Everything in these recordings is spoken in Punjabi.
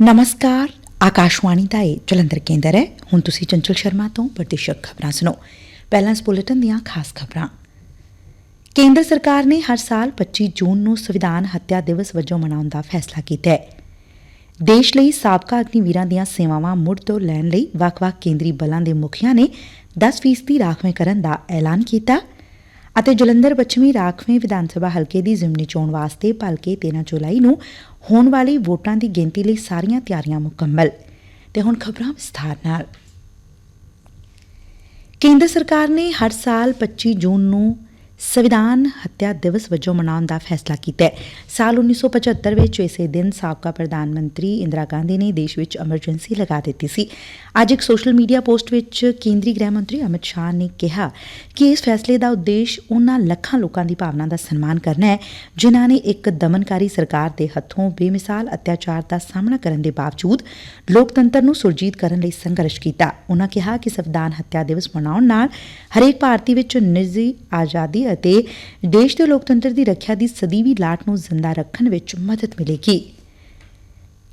ਨਮਸਕਾਰ ਆਕਾਸ਼ਵਾਣੀ ਦਾ ਇਹ ਜਲੰਧਰ ਕੇਂਦਰ ਹੈ ਹੁਣ ਤੁਸੀਂ ਚੰਚਲ ਸ਼ਰਮਾ ਤੋਂ ਪ੍ਰਤੀਸ਼ਕ ਖਬਰਾਂ ਸੁਣੋ ਪਹਿਲਾਂ ਇਸ ਬੁਲੇਟਿਨ ਦੀਆਂ ਖਾਸ ਖਬਰਾਂ ਕੇਂਦਰ ਸਰਕਾਰ ਨੇ ਹਰ ਸਾਲ 25 ਜੂਨ ਨੂੰ ਸੰਵਿਧਾਨ ਹੱਤਿਆ ਦਿਵਸ ਵਜੋਂ ਮਨਾਉਣ ਦਾ ਫੈਸਲਾ ਕੀਤਾ ਹੈ ਦੇਸ਼ ਲਈ ਸਾਬਕਾ ਅਗਨੀਵੀਰਾਂ ਦੀਆਂ ਸੇਵਾਵਾਂ ਮੁੜ ਤੋਂ ਲੈਣ ਲਈ ਵੱਖ-ਵੱਖ ਕੇਂਦਰੀ ਬਲਾਂ ਦੇ ਮੁਖੀਆਂ ਨੇ 10% ਰਾਖਵੇਂ ਕਰਨ ਦਾ ਐਲਾਨ ਕੀਤਾ ਅਤੇ ਜਲੰਧਰ ਪੱਛਮੀ ਰਾਖਵੇਂ ਵਿਧਾਨ ਸਭਾ ਹਲਕੇ ਦੀ ਜ਼ਿਮਨੀ ਚੋਣ ਵਾਸਤੇ ਭਲਕੇ 13 ਜੁਲਾਈ ਨੂੰ ਹੋਣ ਵਾਲੀ ਵੋਟਾਂ ਦੀ ਗਿਣਤੀ ਲਈ ਸਾਰੀਆਂ ਤਿਆਰੀਆਂ ਮੁਕੰਮਲ। ਤੇ ਹੁਣ ਖਬਰਾਂ ਵਿਸਥਾਰ ਨਾਲ। ਕੇਂਦਰ ਸਰਕਾਰ ਨੇ ਹਰ ਸਾਲ 25 ਜੂਨ ਨੂੰ ਸੰਵਿਧਾਨ ਹੱਤਿਆ ਦਿਵਸ ਵਜੋਂ ਮਨਾਉਣ ਦਾ ਫੈਸਲਾ ਕੀਤਾ ਹੈ। ਸਾਲ 1975 ਵਿੱਚ ਇਸੇ ਦਿਨ ਸਾਬਕਾ ਪ੍ਰਧਾਨ ਮੰਤਰੀ ਇੰਦਰਾ ਗਾਂਧੀ ਨੇ ਦੇਸ਼ ਵਿੱਚ ਐਮਰਜੈਂਸੀ ਲਗਾ ਦਿੱਤੀ ਸੀ। ਅੱਜ ਇੱਕ ਸੋਸ਼ਲ ਮੀਡੀਆ ਪੋਸਟ ਵਿੱਚ ਕੇਂਦਰੀ ਗ੍ਰਹਿ ਮੰਤਰੀ ਅਮਿਤ ਸ਼ਾਹ ਨੇ ਕਿਹਾ ਕਿ ਇਸ ਫੈਸਲੇ ਦਾ ਉਦੇਸ਼ ਉਹਨਾਂ ਲੱਖਾਂ ਲੋਕਾਂ ਦੀ ਭਾਵਨਾ ਦਾ ਸਨਮਾਨ ਕਰਨਾ ਹੈ, ਜਿਨ੍ਹਾਂ ਨੇ ਇੱਕ ਦਮਨਕਾਰੀ ਸਰਕਾਰ ਦੇ ਹੱਥੋਂ ਬੇਮਿਸਾਲ ਅਤਿਆਚਾਰ ਦਾ ਸਾਹਮਣਾ ਕਰਨ ਦੇ ਬਾਵਜੂਦ ਲੋਕਤੰਤਰ ਨੂੰ ਸੁਰਜੀਤ ਕਰਨ ਲਈ ਸੰਘਰਸ਼ ਕੀਤਾ। ਉਹਨਾਂ ਕਿਹਾ ਕਿ ਸੰਵਿਧਾਨ ਹੱਤਿਆ ਦਿਵਸ ਮਨਾਉਣ ਨਾਲ ਹਰੇਕ ਭਾਰਤੀ ਵਿੱਚ ਨਿੱਜੀ ਆਜ਼ਾਦੀ ਅਤੇ ਦੇਸ਼ ਦੇ ਲੋਕਤੰਤਰ ਦੀ ਰੱਖਿਆ ਦੀ ਸਦੀਵੀ ਲਾਟ ਨੂੰ ਜ਼ਿੰਦਾ ਰੱਖਣ ਵਿੱਚ ਮਦਦ ਮਿਲੇਗੀ।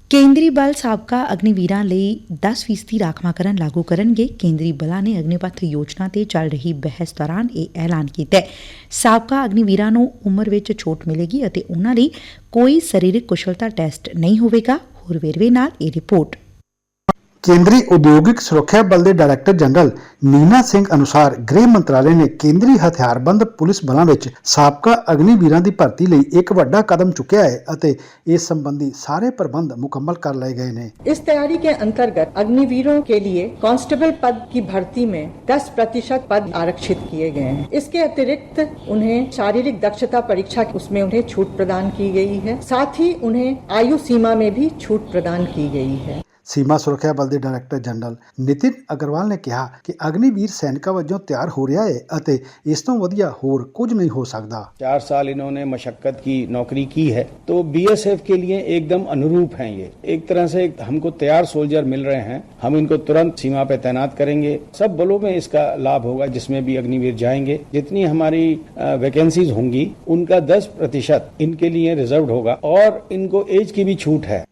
ਕੇਂਦਰੀ ਬਲ ਸਾਬਕਾ ਅਗਨੀਵੀਰਾਂ ਲਈ 10% ਰਾਖਵਾਂਕਰਨ ਲਾਗੂ ਕਰਨਗੇ। ਕੇਂਦਰੀ ਬਲਾਂ ਨੇ ਅਗਨੀਪਥ ਯੋਜਨਾ ਤੇ ਚੱਲ ਰਹੀ ਬਹਿਸ ਦੌਰਾਨ ਇਹ ਐਲਾਨ ਕੀਤਾ ਹੈ। ਸਾਬਕਾ ਅਗਨੀਵੀਰਾਂ ਨੂੰ ਉਮਰ ਵਿੱਚ ਛੋਟ ਮਿਲੇਗੀ ਅਤੇ ਉਹਨਾਂ ਲਈ ਕੋਈ ਸਰੀਰਕ ਕੁਸ਼ਲਤਾ ਟੈਸਟ ਨਹੀਂ ਹੋਵੇਗਾ। ਹੋਰ ਵੇਰਵੇ ਨਾਲ ਇਹ ਰਿਪੋਰਟ। ਕੇਂਦਰੀ ਉਦਯੋਗਿਕ ਸੁਰੱਖਿਆ ਬਲ ਦੇ ਡਾਇਰੈਕਟਰ ਜਨਰਲ ਨੀਨਾ ਸਿੰਘ ਅਨੁਸਾਰ ਗ੍ਰਹਿ ਮੰਤਰਾਲੇ ਨੇ ਕੇਂਦਰੀ ਹਥਿਆਰਬੰਦ ਪੁਲਿਸ ਬਲਾਂ ਵਿੱਚ ਸਾਬਕਾ ਅਗਨੀਵੀਰਾਂ ਦੀ ਭਰਤੀ ਲਈ ਇੱਕ ਵੱਡਾ ਕਦਮ ਚੁੱਕਿਆ ਹੈ ਅਤੇ ਇਸ ਸੰਬੰਧੀ ਸਾਰੇ ਪ੍ਰਬੰਧ ਮੁਕੰਮਲ ਕਰ ਲਏ ਗਏ ਨੇ इस तैयारी के अंतर्गत अग्निवीरों के लिए कांस्टेबल पद की भर्ती में 10 प्रतिशत पद आरक्षित किए गए हैं इसके अतिरिक्त उन्हें शारीरिक दक्षता परीक्षा उसमें उन्हें छूट प्रदान की गई है साथ ही उन्हें आयु सीमा में भी छूट प्रदान की गई है ਸੀਮਾ ਸੁਰੱਖਿਆ ਬਲ ਦੇ ਡਾਇਰੈਕਟਰ ਜਨਰਲ ਨਿਤਿਨ ਅਗਰਵਾਲ ਨੇ ਕਿਹਾ ਕਿ ਅਗਨੀਵੀਰ ਸੈਨਿਕਾਂ ਵਜੋਂ ਤਿਆਰ ਹੋ ਰਿਹਾ ਹੈ ਅਤੇ ਇਸ ਤੋਂ ਵਧੀਆ ਹੋਰ ਕੁਝ ਨਹੀਂ ਹੋ ਸਕਦਾ चार साल इन्होंने मशक्कत की नौकरी की है तो बीएसएफ के लिए एकदम अनुरूप हैं ये एक तरह से हमको तैयार सोल्जर मिल रहे हैं हम इनको तुरंत सीमा पे तैनात करेंगे सब बलों में इसका लाभ होगा जिसमें भी अग्निवीर जाएंगे जितनी हमारी वैकेंसीज होंगी उनका 10 प्रतिशत इनके लिए रिजर्व होगा और इनको एज की भी छूट है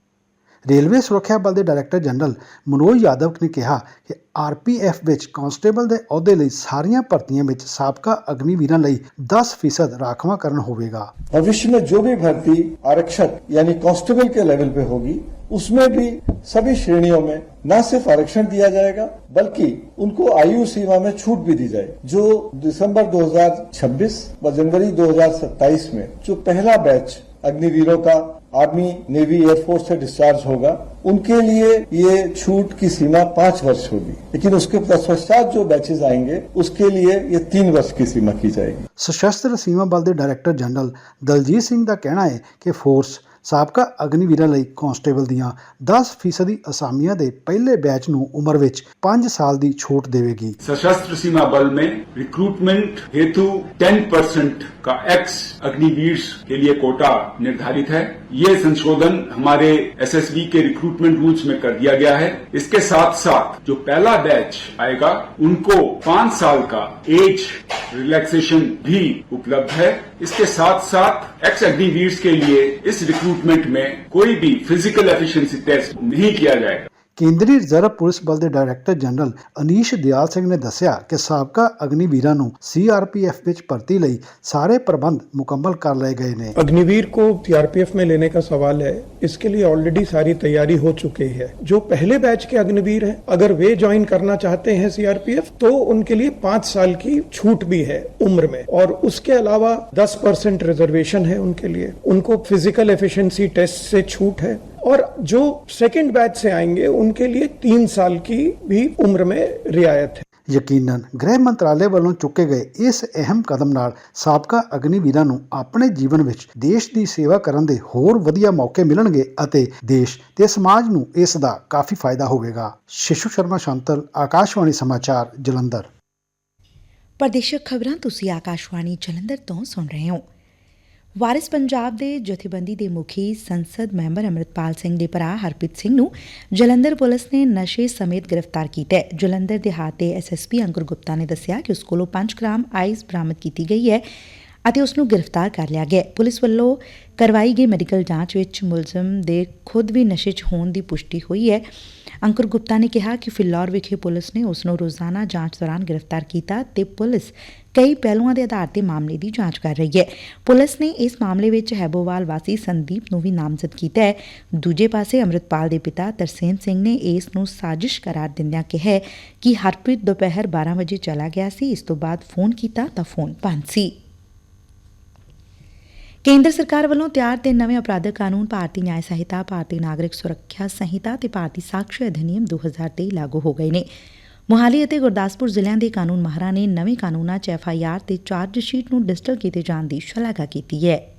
ਰੇਲਵੇ ਸੁਰੱਖਿਆ ਬਲ ਦੇ ਡਾਇਰੈਕਟਰ ਜਨਰਲ ਮਨੋਜ ਯਾਦਵ ਨੇ ਕਿਹਾ ਕਿ ਆਰਪੀਐਫ ਵਿੱਚ ਕਾਂਸਟੇਬਲ ਦੇ ਅਹੁਦੇ ਲਈ ਸਾਰੀਆਂ ਭਰਤੀਆਂ ਵਿੱਚ ਸਾਬਕਾ ਅਗਨੀਵੀਰਾਂ ਲਈ 10% ਰਾਖਵਾਂਕਰਨ ਹੋਵੇਗਾ भविष्य में जो भी भर्ती आरक्षक यानी कांस्टेबल के लेवल पे होगी उसमें भी सभी श्रेणियों में न सिर्फ आरक्षण दिया जाएगा बल्कि उनको आयु सीमा में छूट भी दी जाएगी जो दिसंबर 2026 व जनवरी 2027 में जो पहला बैच अग्निवीरों का आर्मी नेवी एयरफोर्स से डिस्चार्ज होगा। उनके लिए ये छूट की सीमा पाँच वर्ष होगी। लेकिन उसके पश्चात जो बैचेज आएँगे, उसके लिए ये तीन वर्ष की सीमा की जाएगी। सशस्त्र सीमा बल के डायरेक्टर जनरल दलजीत सिंह का कहना है कि फोर्स ਸਾਬਕਾ ਅਗਨੀਵੀਰਾਂ ਲਈ ਕਾਂਸਟੇਬਲ ਦੀਆਂ 10% ਅਸਾਮੀਆਂ ਦੇ ਪਹਿਲੇ ਬੈਚ ਨੂੰ ਉਮਰ ਵਿੱਚ 5 ਸਾਲ ਦੀ ਛੋਟ ਦੇਵੇਗੀ सशस्त्र सीमा बल में रिक्रूटमेंट हेतु 10 परसेंट का एक्स अग्निवीर के लिए कोटा निर्धारित है ये संशोधन हमारे एसएसबी के रिक्रूटमेंट रूल्स में कर दिया गया है इसके साथ साथ जो पहला बैच आएगा उनको पांच साल का एज रिलैक्सेशन भी उपलब्ध है इसके साथ साथ एक्स अग्निवीर के लिए इस रिक्रूटमेंट में कोई भी फिजिकल एफिशिएंसी टेस्ट नहीं किया जाएगा ਕੇਂਦਰੀ ਰਿਜ਼ਰਵ ਪੁਲਿਸ ਬਲ ਦੇ ਡਾਇਰੈਕਟਰ ਜਨਰਲ ਅਨੀਸ਼ ਦਿਆਲ ਸਿੰਘ ਨੇ ਦੱਸਿਆ ਕਿ ਸਾਬਕਾ ਅਗਨੀਵੀਰਾਂ ਨੂੰ ਸੀਆਰਪੀਐਫ ਵਿੱਚ ਭਰਤੀ ਲਈ ਸਾਰੇ ਪ੍ਰਬੰਧ ਮੁਕੰਮਲ ਕਰ ਲਏ ਗਏ ਨੇ अग्निवीर को सीआरपीएफ में लेने का सवाल है इसके लिए ऑलरेडी सारी तैयारी हो चुकी है जो पहले बैच के अग्निवीर हैं अगर वे ज्वाइन करना चाहते हैं सीआरपीएफ तो उनके लिए पांच साल की छूट भी है उम्र में और उसके अलावा दस परसेंट रिजर्वेशन है उनके लिए उनको फिजिकल एफिशिएंसी टेस्ट से छूट है और जो सेकंड बैच से आएंगे उनके लिए तीन साल की भी उम्र में रियायत है ਯਕੀਨਨ ਗ੍ਰਹਿ ਮੰਤਰਾਲੇ ਵੱਲੋਂ ਚੁੱਕੇ ਗਏ ਇਸ ਅਹਿਮ ਕਦਮ ਨਾਲ ਸਾਬਕਾ ਅਗਨੀਵੀਰਾਂ ਨੂੰ ਆਪਣੇ ਜੀਵਨ ਵਿੱਚ ਦੇਸ਼ ਦੀ ਸੇਵਾ ਕਰਨ ਦੇ ਹੋਰ ਵਧੀਆ ਮੌਕੇ ਮਿਲਣਗੇ ਅਤੇ ਦੇਸ਼ ਤੇ ਸਮਾਜ ਨੂੰ ਇਸ ਦਾ ਕਾਫੀ ਫਾਇਦਾ ਹੋਵੇਗਾ ਸ਼ਿਸ਼ੂ ਸ਼ਰਮਾ ਸ਼ਾਂਤਲ ਆਕਾਸ਼ਵਾਣੀ ਸਮਾਚਾਰ ਜਲੰਧਰ ਪ੍ਰਦੇਸ਼ਕ ਖਬਰਾਂ ਤੁਸੀਂ ਆਕਾਸ਼ਵਾਣੀ ਜਲੰਧਰ ਤੋਂ ਸੁਣ ਰਹੇ ਹੋ ਵਾਰਿਸ ਪੰਜਾਬ ਦੇ ਜਥੇਬੰਦੀ ਦੇ ਮੁਖੀ ਸੰਸਦ ਮੈਂਬਰ ਅਮਰਿਤਪਾਲ ਸਿੰਘ ਦੇ ਭਰਾ ਹਰਪ੍ਰੀਤ ਸਿੰਘ ਨੂੰ ਜਲੰਧਰ ਪੁਲਿਸ ਨੇ ਨਸ਼ੇ ਸਮੇਤ ਗ੍ਰਿਫਤਾਰ ਕੀਤਾ ਹੈ। ਜਲੰਧਰ ਦੇ ਹਾਤੇ ਐਸਐਸਪੀ ਅੰਕੁਰ ਗੁਪਤਾ ਨੇ ਦੱਸਿਆ ਕਿ ਉਸ ਕੋਲੋਂ 5 ਗ੍ਰਾਮ ਆਈਸ ਬਰਾਮਦ ਕੀਤੀ ਗਈ ਹੈ। ਅਤੇ ਉਸ ਨੂੰ ਗ੍ਰਿਫਤਾਰ ਕਰ ਲਿਆ ਗਿਆ। ਪੁਲਿਸ ਵੱਲੋਂ ਕਰਵਾਈ ਗਈ ਮੈਡੀਕਲ ਜਾਂਚ ਵਿੱਚ ਮੁਲਜ਼ਮ ਦੇ ਖੁਦ ਵੀ ਨਸ਼ੇ 'ਚ ਹੋਣ ਦੀ ਪੁਸ਼ਟੀ ਹੋਈ ਹੈ। ਅੰਕੁਰ ਗੁਪਤਾ ਨੇ ਕਿਹਾ ਕਿ ਫਿਲੌਰ ਵਿਖੇ ਪੁਲਿਸ ਨੇ ਉਸ ਨੂੰ ਰੋਜ਼ਾਨਾ ਜਾਂਚ ਦੌਰਾਨ ਗ੍ਰਿਫਤਾਰ ਕੀਤਾ ਤੇ ਪੁਲਿਸ ਕਈ ਪਹਿਲੂਆਂ ਦੇ ਆਧਾਰ ਤੇ ਮਾਮਲੇ ਦੀ ਜਾਂਚ ਕਰ ਰਹੀ ਹੈ। ਪੁਲਿਸ ਨੇ ਇਸ ਮਾਮਲੇ ਵਿੱਚ ਹੈਬੋਵਾਲ ਵਾਸੀ ਸੰਦੀਪ ਨੂੰ ਵੀ ਨਾਮਜ਼ਦ ਕੀਤਾ ਹੈ। ਦੂਜੇ ਪਾਸੇ ਅੰਮ੍ਰਿਤਪਾਲ ਦੇ ਪਿਤਾ ਤਰਸੇਮ ਸਿੰਘ ਨੇ ਇਸ ਨੂੰ ਸਾਜ਼ਿਸ਼ ਕਰਾਰ ਦਿੰਦਿਆਂ ਕਿਹਾ ਕਿ ਹਰਪ੍ਰੀਤ ਦੁਪਹਿਰ 12 ਵਜੇ ਚਲਾ ਗਿਆ ਸੀ। ਇਸ ਤੋਂ ਬਾਅਦ ਫੋਨ ਕੀਤਾ ਤਾਂ ਫੋਨ ਬੰਦ ਸੀ। ਕੇਂਦਰ ਸਰਕਾਰ ਵੱਲੋਂ ਤਿਆਰ ਤੇ ਨਵੇਂ ਅਪਰਾਧਕ ਕਾਨੂੰਨ ਭਾਰਤੀ ਨਿਆਂ ਸੰਹਿਤਾ, ਭਾਰਤੀ ਨਾਗਰਿਕ ਸੁਰੱਖਿਆ ਸੰਹਿਤਾ ਤੇ ਭਾਰਤੀ ਸਾਕਸ਼ੀ ਅਧਿਨਿਯਮ 2023 ਲਾਗੂ ਹੋ ਗਏ ਨੇ। ਮੁਹਾਲੀ ਅਤੇ ਗੁਰਦਾਸਪੁਰ ਜ਼ਿਲ੍ਹਿਆਂ ਦੇ ਕਾਨੂੰਨ ਮਾਹਰਾਂ ਨੇ ਨਵੇਂ ਕਾਨੂੰਨਾਂ 'ਚ ਐਫ ਆਈ ਆਰ ਤੇ ਚਾਰਜ ਸ਼ੀਟ ਨੂੰ ਡਿਜੀਟਲ ਕੀਤੇ ਜਾਣ ਦੀ ਸ਼ਲਾਘਾ ਕੀਤੀ ਹੈ।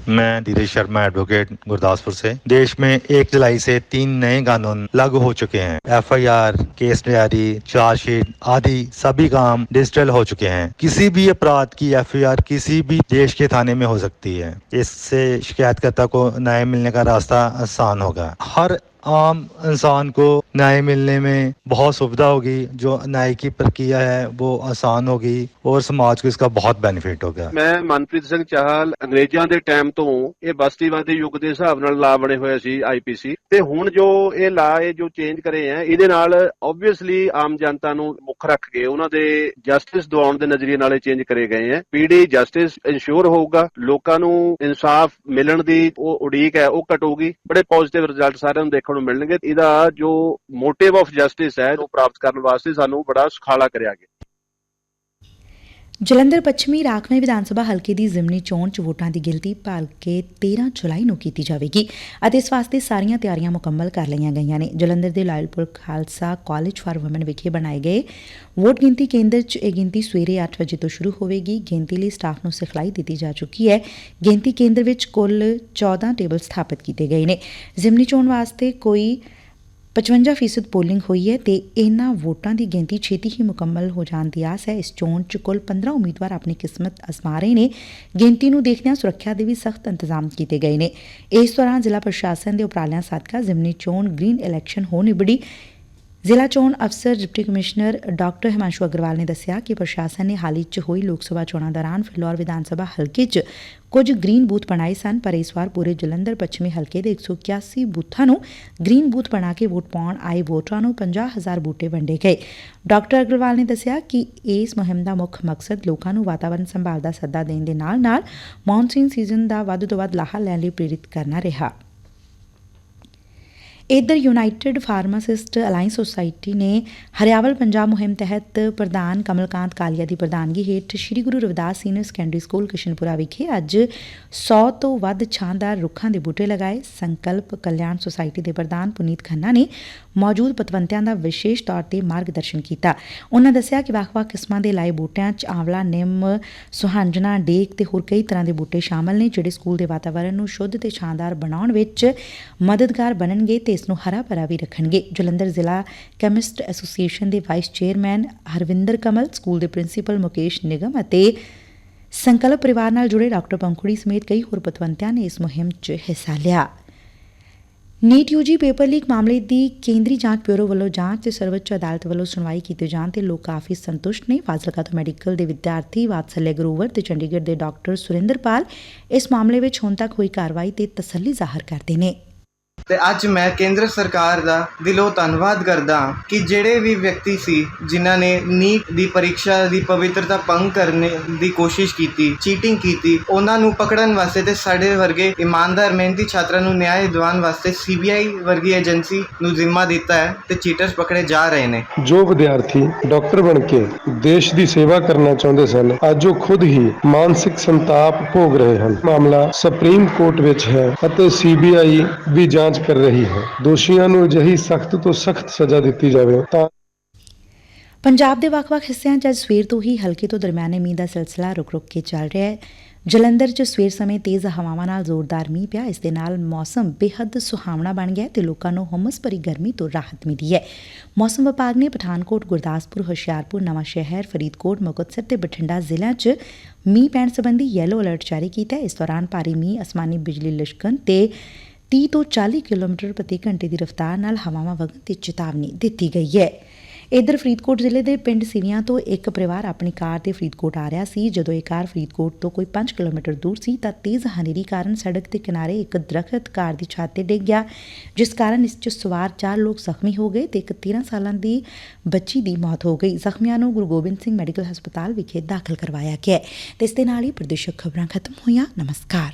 मैं धीरज शर्मा एडवोकेट गुरदासपुर से। देश में एक जुलाई से तीन नए कानून लागू हो चुके हैं। एफआईआर केस डायरी चार्जशीट आदि सभी काम डिजिटल हो चुके हैं। किसी भी अपराध की एफआईआर किसी भी देश के थाने में हो सकती है। इससे शिकायतकर्ता को न्याय मिलने का रास्ता आसान होगा। हर आम इंसान को न्याय मिलने में बहुत सुविधा होगी जो न्याय की प्रक्रिया है वो आसान होगी और समाज को इसका बहुत बेनिफिट होगा ਮੈਂ ਮਨਪ੍ਰੀਤ ਸਿੰਘ ਚਾਹਲ ਅੰਗਰੇਜ਼ਾਂ ਦੇ ਟਾਈਮ ਤੋਂ ਇਹ ਬਸਤੀਵਾਦੀ ਯੁੱਗ ਦੇ ਹਿਸਾਬ ਨਾਲ ਲਾ ਬਣੇ ਹੋਏ ਸੀ ਆਈਪੀਸੀ ਤੇ ਹੁਣ ਜੋ ਇਹ ਲਾ ਇਹ ਜੋ ਚੇਂਜ ਕਰੇ ਆ ਇਹਦੇ ਨਾਲ ਆਬਵੀਅਸਲੀ ਆਮ ਜਨਤਾ ਨੂੰ ਮੁੱਖ ਰੱਖ ਕੇ ਉਹਨਾਂ ਦੇ ਜਸਟਿਸ ਦਿਵਾਉਣ ਦੇ ਨਜ਼ਰੀਏ ਨਾਲ ਇਹ ਚੇਂਜ ਕਰੇ ਗਏ ਆ ਪੀਡੀ ਜਸਟਿਸ ਇਨਸ਼ੋਰ ਹੋਊਗਾ ਲੋਕਾਂ ਨੂੰ ਇਨਸਾਫ ਮਿਲਣ ਦੀ ਉਹ ਉਡੀਕ ਹੈ ਉਹ ਘਟੂਗੀ ਬੜੇ ਪੋਜ਼ਿਟਿਵ ਰਿਜ਼ਲਟ ਸਾਰਿਆਂ ਨੂੰ ਦੇਖਣ ਨੂੰ ਮਿਲਣਗੇ। ਇਹਦਾ ਜੋ ਮੋਟਿਵ ਆਫ ਜਸਟਿਸ ਹੈ ਉਹ ਪ੍ਰਾਪਤ ਕਰਨ ਵਾਸਤੇ ਸਾਨੂੰ ਬੜਾ ਸੁਖਾਲਾ ਕਰਿਆ ਗਿਆ। ਜਲੰਧਰ ਪੱਛਮੀ ਰਾਖਵੇਂ ਵਿਧਾਨ ਸਭਾ ਹਲਕੇ ਦੀ ਜ਼ਿਮਨੀ ਚੋਣ 'ਚ ਵੋਟਾਂ ਦੀ ਗਿਣਤੀ ਭਾਲ ਕੇ 13 ਜੁਲਾਈ ਨੂੰ ਕੀਤੀ ਜਾਵੇਗੀ ਅਤੇ ਇਸ ਵਾਸਤੇ ਸਾਰੀਆਂ ਤਿਆਰੀਆਂ ਮੁਕੰਮਲ ਕਰ ਲਈਆਂ ਗਈਆਂ ਨੇ। ਜਲੰਧਰ ਦੇ Lyallpur Khalsa college for women ਵਿਖੇ ਬਣਾਏ ਗਏ ਵੋਟ ਗਿਣਤੀ ਕੇਂਦਰ 'ਚ ਇਹ ਗਿਣਤੀ ਸਵੇਰੇ 8 ਵਜੇ ਤੋਂ ਸ਼ੁਰੂ ਹੋਵੇਗੀ। ਗਿਣਤੀ ਲਈ ਸਟਾਫ ਨੂੰ ਸਿਖਲਾਈ ਦਿੱਤੀ ਜਾ ਚੁੱਕੀ ਹੈ। ਗਿਣਤੀ ਕੇਂਦਰ ਵਿੱਚ ਕੁੱਲ 14 ਟੇਬਲ ਸਥਾਪਿਤ ਕੀਤੇ ਗਏ ਨੇ। ਜ਼ਿਮਨੀ ਚੋਣ ਵਾਸਤੇ ਕੋਈ 55% ਪੋਲਿੰਗ ਹੋਈ ਹੈ ਤੇ ਇਹਨਾਂ ਵੋਟਾਂ ਦੀ ਗਿਣਤੀ ਛੇਤੀ ਹੀ ਮੁਕੰਮਲ ਹੋ ਜਾਣ ਦੀ ਆਸ ਹੈ। ਇਸ ਚੋਣ 'ਚ ਕੁੱਲ 15 ਉਮੀਦਵਾਰ ਆਪਣੀ ਕਿਸਮਤ ਅਜ਼ਮਾ ਰਹੇ ਨੇ। ਗਿਣਤੀ ਨੂੰ ਦੇਖਦਿਆਂ ਸੁਰੱਖਿਆ ਦੇ ਵੀ ਸਖਤ ਇੰਤਜ਼ਾਮ ਕੀਤੇ ਗਏ ਨੇ। ਇਸ ਦੌਰਾਨ ਜ਼ਿਲ੍ਹਾ ਪ੍ਰਸ਼ਾਸਨ ਦੇ ਉਪਰਾਲਿਆਂ ਸਦਕਾ ਜ਼ਿਮਨੀ ਚੋਣ ਗ੍ਰੀਨ ਇਲੈਕਸ਼ਨ ਹੋ ਨਿਬੜੀ। ਜ਼ਿਲ੍ਹਾ ਚੋਣ ਅਫਸਰ deputy commissioner doctor Himanshu Agarwal ਨੇ ਦੱਸਿਆ ਕਿ ਪ੍ਰਸ਼ਾਸਨ ਨੇ ਹਾਲ ਹੀ 'ਚ ਹੋਈ ਲੋਕ ਸਭਾ ਚੋਣਾਂ ਦੌਰਾਨ ਫਿਲੌਰ ਵਿਧਾਨ ਸਭਾ ਹਲਕੇ 'ਚ ਕੁਝ ਗ੍ਰੀਨ ਬੂਥ ਬਣਾਏ ਸਨ, ਪਰ ਇਸ ਵਾਰ ਪੂਰੇ ਜਲੰਧਰ, ਪੱਛਮੀ ਹਲਕੇ ਦੇ 181 ਬੂਥਾਂ ਨੂੰ ਗ੍ਰੀਨ ਬੂਥ ਬਣਾ ਕੇ ਵੋਟ ਪਾਉਣ ਆਏ ਵੋਟਰਾਂ ਨੂੰ 50000 ਬੂਟੇ ਵੰਡੇ ਗਏ। ਡਾਕਟਰ ਅਗਰਵਾਲ ਨੇ ਦੱਸਿਆ ਕਿ ਇਸ ਮੁਹਿੰਮ ਦਾ ਮੁੱਖ ਮਕਸਦ ਲੋਕਾਂ ਨੂੰ ਵਾਤਾਵਰਣ ਸੰਭਾਲ ਦਾ ਸੱਦਾ ਦੇਣ ਦੇ ਨਾਲ-ਨਾਲ ਮੌਨਸੂਨ ਸੀਜ਼ਨ ਦਾ ਵੱਧ ਤੋਂ ਵੱਧ ਲਾਹਾ ਲੈਣ ਲਈ ਪ੍ਰੇਰਿਤ ਕਰਨਾ ਰਿਹਾ। ਇਧਰ ਯੂਨਾਈਟਿਡ ਫਾਰਮਾਸਿਸਟ ਅਲਾਈਅੰਸ ਸੁਸਾਇਟੀ ਨੇ ਹਰਿਆਵਲ ਪੰਜਾਬ ਮੁਹਿੰਮ ਤਹਿਤ ਪ੍ਰਧਾਨ ਕਮਲਕਾਂਤ ਕਾਲੀਆ ਦੀ ਪ੍ਰਧਾਨਗੀ ਹੇਠ Shri Guru Ravidas senior secondary school Kishanpura ਵਿਖੇ ਅੱਜ 100 ਤੋਂ ਵੱਧ ਛਾਂਦਾਰ ਰੁੱਖਾਂ ਦੇ ਬੂਟੇ ਲਗਾਏ। ਸੰਕਲਪ ਕਲਿਆਣ ਸੁਸਾਇਟੀ ਦੇ ਪ੍ਰਧਾਨ ਪੁਨੀਤ ਖੰਨਾ ਨੇ ਮੌਜੂਦ ਪਤਵੰਤਿਆਂ ਦਾ ਵਿਸ਼ੇਸ਼ ਤੌਰ ਤੇ ਮਾਰਗਦਰਸ਼ਨ ਕੀਤਾ। ਉਹਨਾਂ ਦੱਸਿਆ ਕਿ ਵੱਖ-ਵੱਖ ਕਿਸਮਾਂ ਦੇ ਲਾਏ ਬੂਟਿਆਂ 'ਚ ਆਂਵਲਾ, ਨਿੰਮ, ਸੁਹਾਂਜਣਾ, ਡੇਕ ਤੇ ਹੋਰ ਕਈ ਤਰ੍ਹਾਂ ਦੇ ਬੂਟੇ ਸ਼ਾਮਲ ਨੇ, ਜਿਹੜੇ ਸਕੂਲ ਦੇ ਵਾਤਾਵਰਣ ਨੂੰ ਸ਼ੁੱਧ ਤੇ ਸ਼ਾਨਦਾਰ ਬਣਾਉਣ ਵਿੱਚ ਮਦਦਗਾਰ ਬਣਨਗੇ ਤੇ ਇਸ ਨੂੰ ਹਰਾ ਭਰਾ ਵੀ ਰੱਖਣਗੇ। ਜਲੰਧਰ ਜ਼ਿਲ੍ਹਾ ਕੈਮਿਸਟ ਐਸੋਸੀਏਸ਼ਨ ਦੇ vice chairman Harvinder Kamal, school ਦੇ ਪ੍ਰਿੰਸੀਪਲ ਮੁਕੇਸ਼ ਨਿਗਮ ਅਤੇ ਸੰਕਲਪ ਪਰਿਵਾਰ ਨਾਲ ਜੁੜੇ ਡਾਕਟਰ ਪੰਖੁੜੀ ਸਮੇਤ ਕਈ ਹੋਰ ਪਤਵੰਤਿਆਂ ਨੇ ਇਸ ਮੁਹਿੰਮ 'ਚ ਹਿੱਸਾ ਲਿਆ। ਨੀਟ ਯੂਜੀ ਪੇਪਰ ਲੀਕ ਮਾਮਲੇ ਦੀ ਕੇਂਦਰੀ ਜਾਂਚ ਬਿਊਰੋ ਵੱਲੋਂ ਜਾਂਚ ਤੇ ਸਰਵਉੱਚ ਅਦਾਲਤ ਵੱਲੋਂ ਸੁਣਵਾਈ ਕੀਤੇ ਜਾਣ ਤੇ ਲੋਕ ਕਾਫੀ ਸੰਤੁਸ਼ਟ ਨੇ। ਫਾਜ਼ਿਲਕਾ ਤੋਂ ਮੈਡੀਕਲ ਦੇ ਵਿਦਿਆਰਥੀ ਵਾਤਸଲ୍य ਗਰੋਵਰ ਤੇ ਚੰਡੀਗੜ੍ਹ ਦੇ ਡਾਕਟਰ ਸੁਰਿੰਦਰਪਾਲ ਇਸ ਮਾਮਲੇ ਵਿੱਚ ਹੁਣ ਤੱਕ ਹੋਈ ਕਾਰਵਾਈ ਤੇ ਤਸੱਲੀ ਜ਼ਾਹਰ ਕਰਦੇ ਨੇ। ਤੇ ਅੱਜ ਮੈਂ ਕੇਂਦਰ ਸਰਕਾਰ ਦਾ ਦਿਲੋਂ ਧੰਨਵਾਦ ਕਰਦਾ ਹਾਂ ਕਿ ਜਿਹੜੇ ਵੀ ਵਿਅਕਤੀ ਸੀ, ਜਿਨ੍ਹਾਂ ਨੇ ਨੀਟ ਦੀ ਪਰੀਖਿਆ ਦੀ ਪਵਿੱਤਰਤਾ ਭੰਗ ਕਰਨ ਦੀ ਕੋਸ਼ਿਸ਼ ਕੀਤੀ ਚੀਟਿੰਗ ਕੀਤੀ, ਉਹਨਾਂ ਨੂੰ ਪਕੜਨ ਵਾਸਤੇ ਤੇ ਸਾਡੇ ਵਰਗੇ ਇਮਾਨਦਾਰ, ਮਿਹਨਤੀ ਛਾਤਰਾਂ ਨੂੰ ਨਿਆਂ ਦਿਵਾਉਣ ਵਾਸਤੇ ਸੀਬੀਆਈ ਵਰਗੀ ਏਜੰਸੀ ਨੂੰ ਜ਼ਿੰਮਾ ਦਿੱਤਾ ਹੈ ਤੇ ਚੀਟਰਸ ਪਕੜੇ ਜਾ ਰਹੇ ਨੇ। ਜੋ ਵਿਦਿਆਰਥੀ ਡਾਕਟਰ ਬਣ ਕੇ ਦੇਸ਼ ਦੀ ਸੇਵਾ ਕਰਨਾ ਚਾਹੁੰਦੇ ਸਨ, ਅੱਜ ਉਹ ਖੁਦ ਹੀ ਮਾਨਸਿਕ ਸੰਤਾਪ ਭੋਗ ਰਹੇ ਹਨ। ਮਾਮਲਾ ਸੁਪਰੀਮ ਕੋਰਟ ਵਿੱਚ ਹੈ ਅਤੇ ਸੀ ਬੀ ਆਈ ਵੀ ਜਾਂਚ ਕਰ ਰਹੀ ਹੈ। ਦੋਸ਼ੀਆਂ ਨੂੰ ਅਜਿਹੀ ਸਖਤ ਤੋਂ ਸਖਤ ਸਜ਼ਾ ਦਿੱਤੀ ਜਾਵੇ ਤਾਂ ਪੰਜਾਬ ਦੇ ਵੱਖ-ਵੱਖ ਹਿੱਸਿਆਂ 'ਚ ਅੱਜ ਸਵੇਰ ਤੋਂ ਹੀ ਹਲਕੇ ਤੋਂ ਦਰਮਿਆਨੇ ਮੀਂਹ ਦਾ ਸਿਲਸਿਲਾ ਰੁਕ-ਰੁਕ ਕੇ ਚੱਲ ਰਿਹਾ ਹੈ। ਜਲੰਧਰ 'ਚ ਸਵੇਰ ਸਮੇਂ ਤੇਜ਼ ਹਵਾਵਾਂ ਨਾਲ ਜ਼ੋਰਦਾਰ ਮੀਂਹ ਪਿਆ। ਇਸ ਦੇ ਨਾਲ ਮੌਸਮ ਬੇਹੱਦ ਸੁਹਾਵਣਾ ਬਣ ਗਿਆ ਤੇ ਲੋਕਾਂ ਨੂੰ ਹਮਸ ਭਰੀ ਗਰਮੀ ਤੋਂ ਰਾਹਤ ਮਿਲੀ ਹੈ। ਮੌਸਮ ਵਿਭਾਗ ਨੇ ਪਠਾਨਕੋਟ, ਗੁਰਦਾਸਪੁਰ, ਹੁਸ਼ਿਆਰਪੁਰ ਨਵਾਂ ਸ਼ਹਿਰ ਫਰੀਦਕੋਟ, ਮੁਕਤਸਰ ਤੇ ਬਠਿੰਡਾ ਜ਼ਿਲ੍ਹਿਆਂ 'ਚ ਮੀਂਹ ਪੈਣ ਸੰਬੰਧੀ ਯੈਲੋ ਅਲਰਟ ਜਾਰੀ ਕੀਤਾ ਹੈ। ਇਸ ਦੌਰਾਨ ਭਾਰੀ ਮੀਂਹ, ਅਸਮਾਨੀ ਬਿਜਲੀ ਲਿਸ਼ਕਣ ਤੇ 30 ਤੋਂ 40 ਕਿਲੋਮੀਟਰ ਪ੍ਰਤੀ ਘੰਟੇ ਦੀ ਰਫ਼ਤਾਰ ਨਾਲ ਹਵਾਵਾਂ ਵਗਣ ਦੀ ਚੇਤਾਵਨੀ ਦਿੱਤੀ ਗਈ ਹੈ। ਇਧਰ ਫਰੀਦਕੋਟ ਜ਼ਿਲ੍ਹੇ ਦੇ ਪਿੰਡ ਸਿਵੀਆਂ ਤੋਂ ਇੱਕ ਪਰਿਵਾਰ ਆਪਣੀ ਕਾਰ ਤੇ ਫਰੀਦਕੋਟ ਆ ਰਿਹਾ ਸੀ। ਜਦੋਂ ਇਹ ਕਾਰ ਫਰੀਦਕੋਟ ਤੋਂ ਕੋਈ 5 ਕਿਲੋਮੀਟਰ ਦੂਰ ਸੀ ਤਾਂ ਤੇਜ਼ ਹਨੇਰੀ ਕਾਰਨ ਸੜਕ ਦੇ ਕਿਨਾਰੇ ਇੱਕ ਦਰਖਤ ਕਾਰ ਦੀ ਛੱਤ ਤੇ ਡਿੱਗ ਗਿਆ, ਜਿਸ ਕਾਰਨ ਇਸ 'ਚ ਸਵਾਰ ਚਾਰ ਲੋਕ ਜ਼ਖਮੀ ਹੋ ਗਏ ਤੇ ਇੱਕ 13 ਸਾਲਾਂ ਦੀ ਬੱਚੀ ਦੀ ਮੌਤ ਹੋ ਗਈ। ਜ਼ਖਮੀਆਂ ਨੂੰ ਗੁਰੂ ਗੋਬਿੰਦ ਸਿੰਘ ਮੈਡੀਕਲ ਹਸਪਤਾਲ ਵਿਖੇ ਦਾਖਲ ਕਰਵਾਇਆ ਗਿਆ ਤੇ ਇਸ ਦੇ ਨਾਲ ਹੀ ਪ੍ਰਦੇਸ਼ਕ ਖਬਰਾਂ ਖਤਮ ਹੋਈਆਂ। ਨਮਸਕਾਰ।